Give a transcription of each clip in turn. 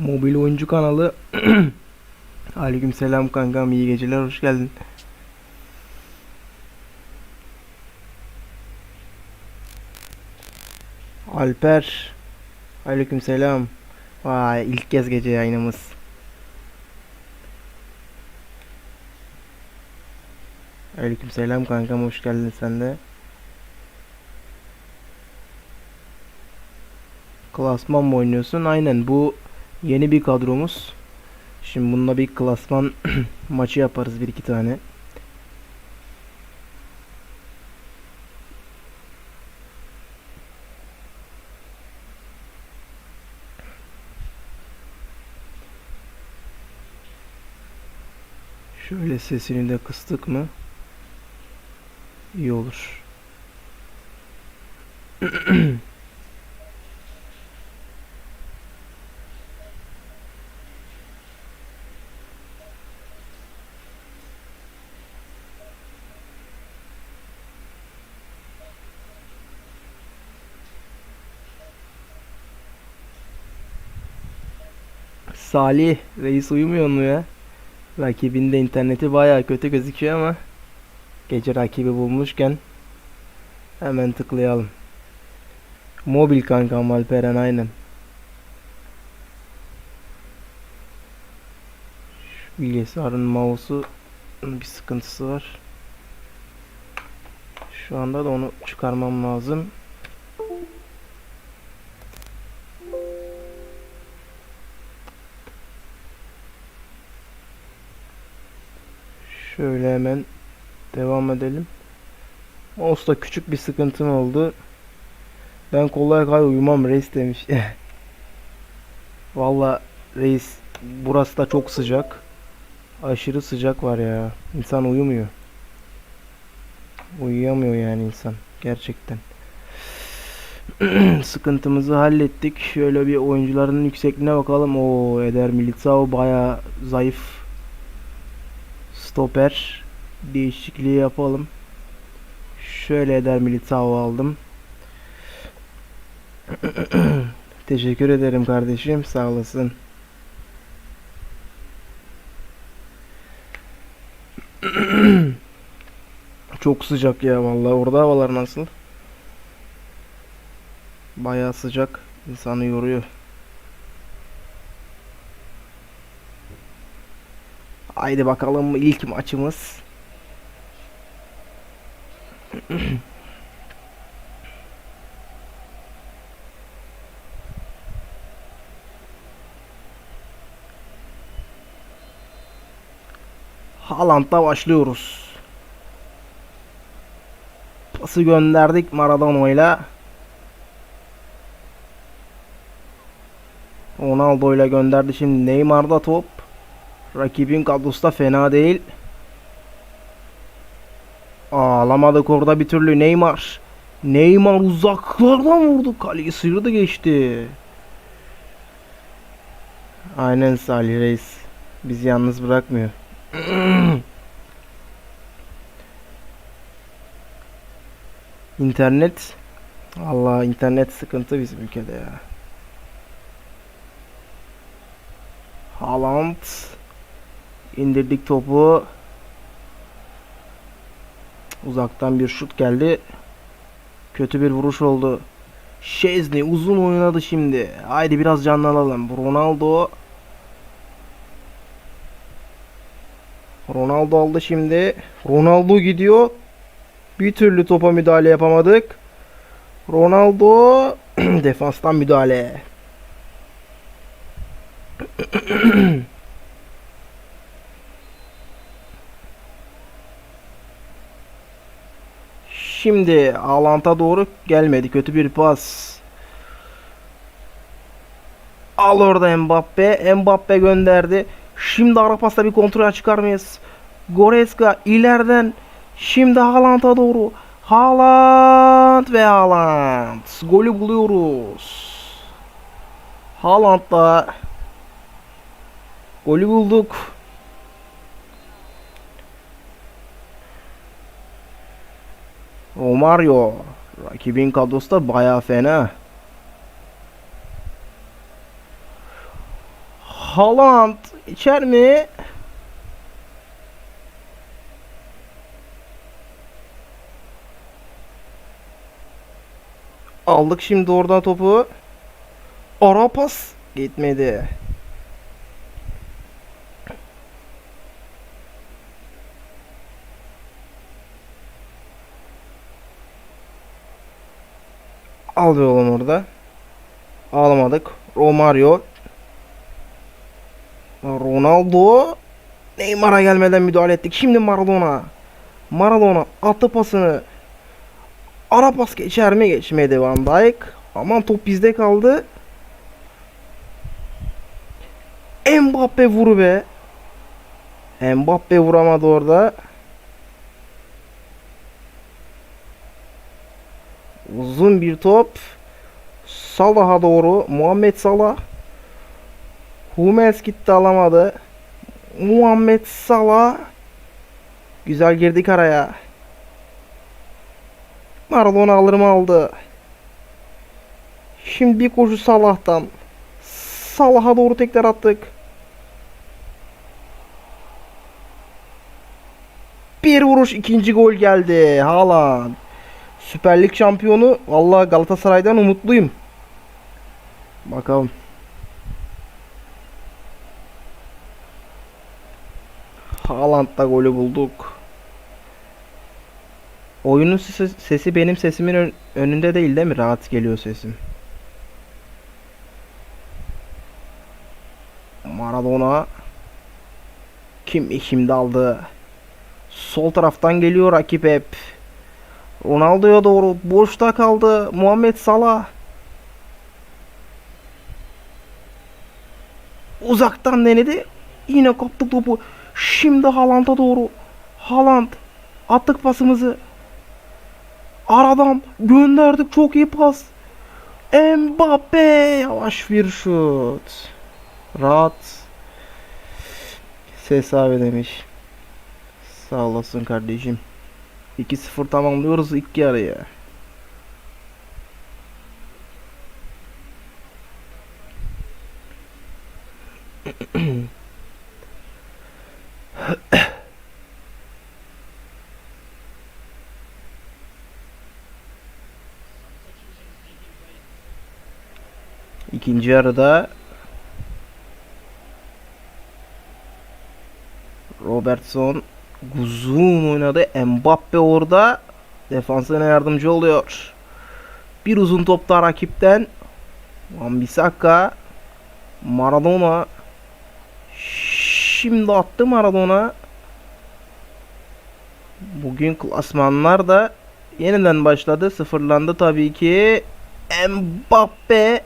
Mobil oyuncu kanalı. Aleyküm selam kankam iyi geceler hoş geldin. Alper. Aleyküm selam. Vay ilk kez gece yayınımız. Aleyküm selam kankam hoş geldin sen de. Klasman mı oynuyorsun? Aynen bu yeni bir kadromuz. Şimdi bununla bir klasman maçı yaparız bir iki tane. Şöyle sesini de kıstık mı? İyi olur. Salih reis uyumuyor mu ya? Rakibinde interneti bayağı kötü gözüküyor ama gece rakibi bulmuşken hemen tıklayalım. Mobil kankam Alperen aynen. Şu bilgisayarın mouse'u bir sıkıntısı var. Şu anda da onu çıkarmam lazım. Şöyle hemen devam edelim. Mouse'da küçük bir sıkıntım oldu. Ben kolay kolay uyumam reis demiş. Valla reis burası da çok sıcak. Aşırı sıcak var ya. İnsan uyumuyor. Uyuyamıyor yani insan. Gerçekten. Sıkıntımızı hallettik. Şöyle bir oyuncuların yüksekliğine bakalım. O Eder Militao baya zayıf stoper değişikliği yapalım. Şöyle Eder Militao aldım. Teşekkür ederim kardeşim. Sağ olasın. Çok sıcak ya vallahi. Orada havalar nasıl? Bayağı sıcak. İnsanı yoruyor. Haydi bakalım ilk maçımız. Haaland'da başlıyoruz. Pası gönderdik Maradona'yla. Ronaldo'yla gönderdi şimdi Neymar'da top. Rakibin kadrosu da fena değil. Ağlamadık orada bir türlü Neymar. Neymar uzaklardan vurdu. Kaleyi sıyırdı geçti. Aynen Salih Reis. Bizi yalnız bırakmıyor. İnternet. Allah internet sıkıntı bizim ülkede ya. Haaland. İndirdik topu. Uzaktan bir şut geldi. Kötü bir vuruş oldu. Şezni uzun oynadı şimdi. Haydi biraz canlanalım. Ronaldo. Ronaldo aldı şimdi. Ronaldo gidiyor. Bir türlü topa müdahale yapamadık. Ronaldo defanstan müdahale. Şimdi Alant'a doğru gelmedi. Kötü bir pas. Al orada Mbappe. Mbappe gönderdi. Şimdi ara pasta bir kontrol çıkar mıyız? Goretzka ileriden şimdi Haaland'a doğru. Haaland ve Haaland. Golü buluyoruz. Haaland'da golü bulduk. Romario. Rakibin kadrosu da baya fena. Haaland içer mi? Aldık şimdi oradan topu. Ara pas gitmedi. Al oğlum orada. Alamadık. Romario. Ronaldo. Neymar'a gelmeden müdahale ettik. Şimdi Maradona. Maradona attı pasını. Ara pas geçer mi? Geçmedi Van Dijk. Aman top bizde kaldı. Mbappe vuru be. Mbappe vuramadı orada. Uzun bir top. Salah'a doğru. Muhammed Salah. Hummels gitti alamadı. Muhammed Salah. Güzel girdik araya. Maradona alır mı aldı. Şimdi bir koşu Salah'tan. Salah'a doğru tekrar attık. Bir vuruş ikinci gol geldi. Haaland. Süper Lig şampiyonu. Vallahi Galatasaray'dan umutluyum. Bakalım. Haaland'da golü bulduk. Oyunun sesi, benim sesimin ön- önünde değil değil mi? Rahat geliyor sesim. Maradona kim şimdi aldı? Sol taraftan geliyor rakip hep. Ronaldo'ya doğru boşta kaldı. Muhammed Salah. Uzaktan denedi. Yine kaptık topu. Şimdi Haaland'a doğru. Haaland. Attık pasımızı. Aradan gönderdik. Çok iyi pas. Mbappe. Yavaş bir şut. Rahat. Ses abi demiş. Sağ olasın kardeşim. 2-0 tamamlıyoruz ilk yarıya. İkinci yarıda Robertson uzun oynadı. Mbappe orada defansına yardımcı oluyor. Bir uzun top da rakipten. Wan-Bissaka Maradona Şimdi attı Maradona. Bugün klasmanlar da yeniden başladı. Sıfırlandı tabii ki. Mbappe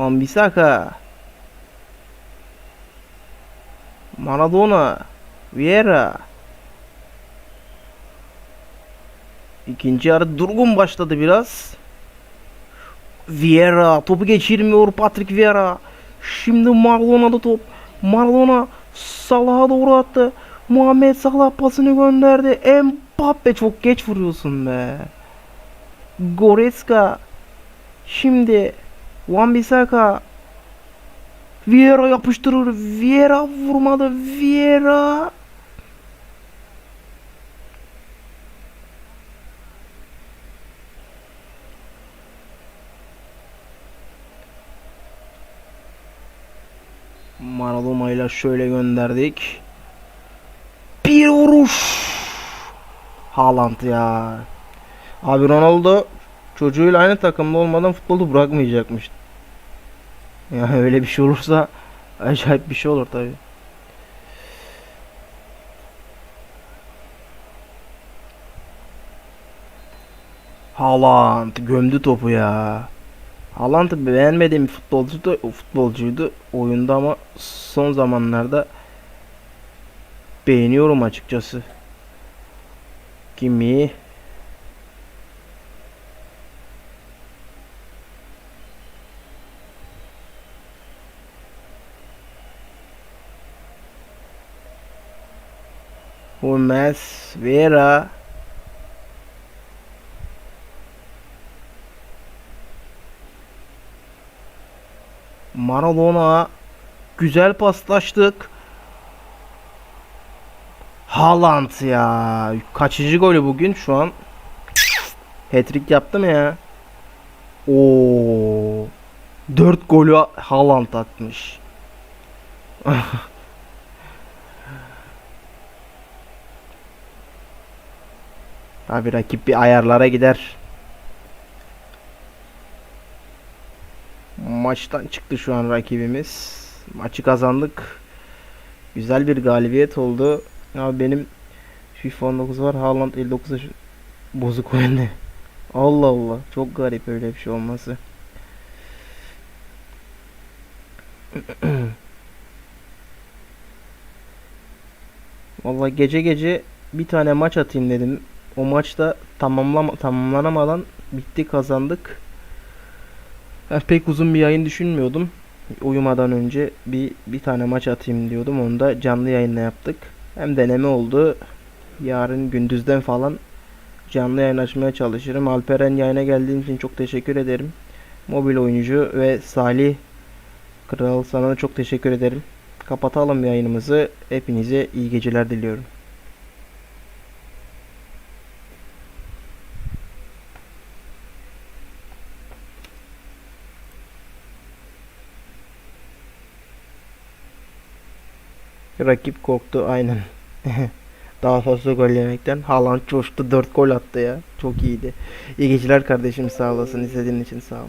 Wan-Bissaka Maradona Vieira İkinci yarı durgun başladı biraz. Vieira topu geçirmiyor Patrick Vieira. Şimdi Maradona'da top. Maradona Salah'a doğru attı. Muhammed Salah pasını gönderdi. Mbappe çok geç vuruyorsun be. Goretzka Şimdi Wan-Bissaka Vieira yapıştırır. Vieira vurmadı. Vieira Maradona ile şöyle gönderdik. Bir vuruş. Haaland ya. Abi Ronaldo çocuğuyla aynı takımda olmadan futbolu bırakmayacakmış. Yani öyle bir şey olursa acayip bir şey olur tabi. Haaland gömdü topu ya. Haaland beğenmediğim futbolcu da, futbolcuydu oyunda ama son zamanlarda beğeniyorum açıkçası. Kimi Hummels, Vera. Maradona. Güzel paslaştık. Haaland ya. Kaçıncı golü bugün şu an? Hat-trick yaptım ya. Oo. 4 golü Haaland atmış. Abi rakip bir ayarlara gider. Maçtan çıktı şu an rakibimiz. Maçı kazandık. Güzel bir galibiyet oldu. Abi benim FIFA 19 var. Haaland 59 yaş- bozuk oyunda. Allah Allah. Çok garip öyle bir şey olması. Vallahi gece gece bir tane maç atayım dedim. O maçta tamamlama tamamlanamadan bitti kazandık. Ben pek uzun bir yayın düşünmüyordum. Uyumadan önce bir bir tane maç atayım diyordum. Onu da canlı yayınla yaptık. Hem deneme oldu. Yarın gündüzden falan canlı yayın açmaya çalışırım. Alperen yayına geldiğin için çok teşekkür ederim. Mobil oyuncu ve Salih Kral sana da çok teşekkür ederim. Kapatalım yayınımızı. Hepinize iyi geceler diliyorum. Rakip korktu aynen. Daha fazla gol yemekten. Haaland coştu 4 gol attı ya. Çok iyiydi. İyi geceler kardeşim sağ olasın. İzlediğin için sağ ol.